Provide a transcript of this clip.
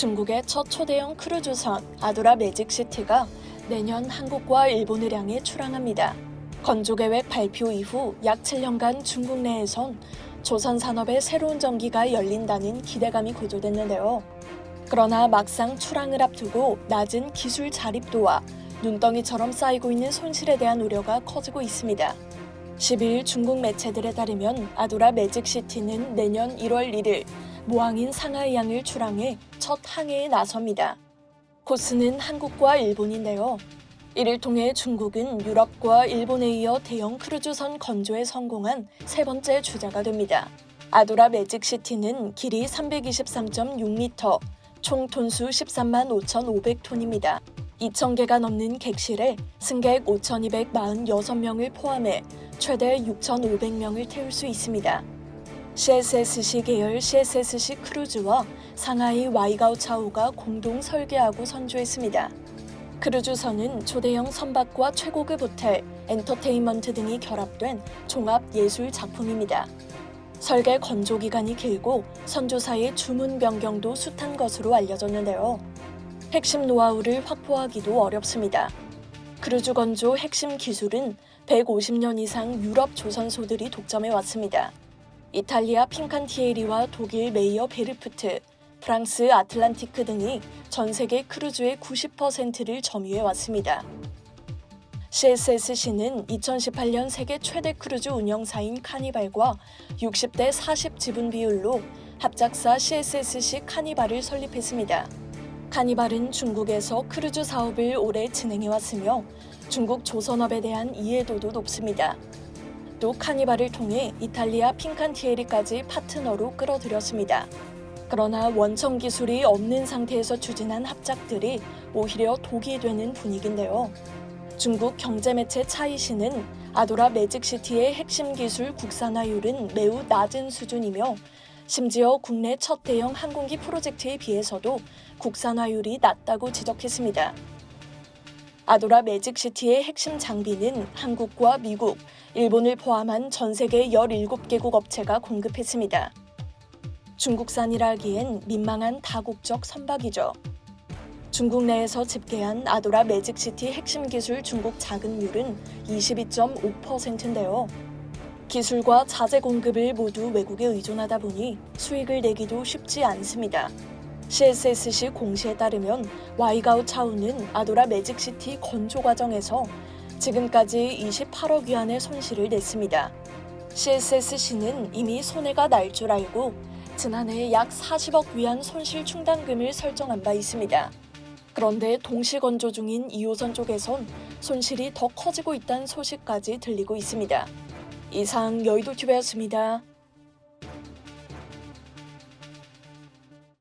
중국의 첫 초대형 크루즈선 아도라 매직시티가 내년 한국과 일본을 향해 출항합니다. 건조 계획 발표 이후 약 7년간 중국 내에선 조선 산업의 새로운 전기가 열린다는 기대감이 고조됐는데요. 그러나 막상 출항을 앞두고 낮은 기술 자립도와 눈덩이처럼 쌓이고 있는 손실에 대한 우려가 커지고 있습니다. 12일 중국 매체들에 따르면 아도라 매직시티는 내년 1월 1일 모항인 상하이항을 출항해 첫 항해에 나섭니다. 코스는 한국과 일본인데요. 이를 통해 중국은 유럽과 일본에 이어 대형 크루즈선 건조에 성공한 세 번째 주자가 됩니다. 아도라 매직시티는 길이 323.6m, 총 톤수 13만 5,500톤입니다. 2,000개가 넘는 객실에 승객 5,246명을 포함해 최대 6,500명을 태울 수 있습니다. CSSC 계열 CSSC 크루즈와 상하이 와이가오차오가 공동 설계하고 선주했습니다. 크루즈선은 초대형 선박과 최고급 호텔, 엔터테인먼트 등이 결합된 종합 예술 작품입니다. 설계 건조 기간이 길고 선조사의 주문 변경도 숱한 것으로 알려졌는데요. 핵심 노하우를 확보하기도 어렵습니다. 크루즈 건조 핵심 기술은 150년 이상 유럽 조선소들이 독점해 왔습니다. 이탈리아 핑칸티에리와 독일 메이어 베르프트, 프랑스 아틀란티크 등이 전 세계 크루즈의 90%를 점유해 왔습니다. CSSC는 2018년 세계 최대 크루즈 운영사인 카니발과 60대 40 지분 비율로 합작사 CSSC 카니발을 설립했습니다. 카니발은 중국에서 크루즈 사업을 오래 진행해 왔으며 중국 조선업에 대한 이해도도 높습니다. 또 카니발을 통해 이탈리아 핑칸티에리까지 파트너로 끌어들였습니다. 그러나 원천 기술이 없는 상태에서 추진한 합작들이 오히려 독이 되는 분위기인데요. 중국 경제매체 차이시는 아도라 매직시티의 핵심 기술 국산화율은 매우 낮은 수준이며 심지어 국내 첫 대형 항공기 프로젝트에 비해서도 국산화율이 낮다고 지적했습니다. 아도라 매직시티의 핵심 장비는 한국과 미국, 일본을 포함한 전 세계 17개국 업체가 공급했습니다. 중국산이라 하기엔 민망한 다국적 선박이죠. 중국 내에서 집계한 아도라 매직시티 핵심 기술 중국 자금률은 22.5%인데요. 기술과 자재 공급을 모두 외국에 의존하다 보니 수익을 내기도 쉽지 않습니다. CSSC 공시에 따르면 와이가오 차우는 아도라 매직시티 건조 과정에서 지금까지 28억 위안의 손실을 냈습니다. CSSC는 이미 손해가 날 줄 알고 지난해 약 40억 위안 손실 충당금을 설정한 바 있습니다. 그런데 동시 건조 중인 2호선 쪽에선 손실이 더 커지고 있다는 소식까지 들리고 있습니다. 이상 여의도 튜브였습니다.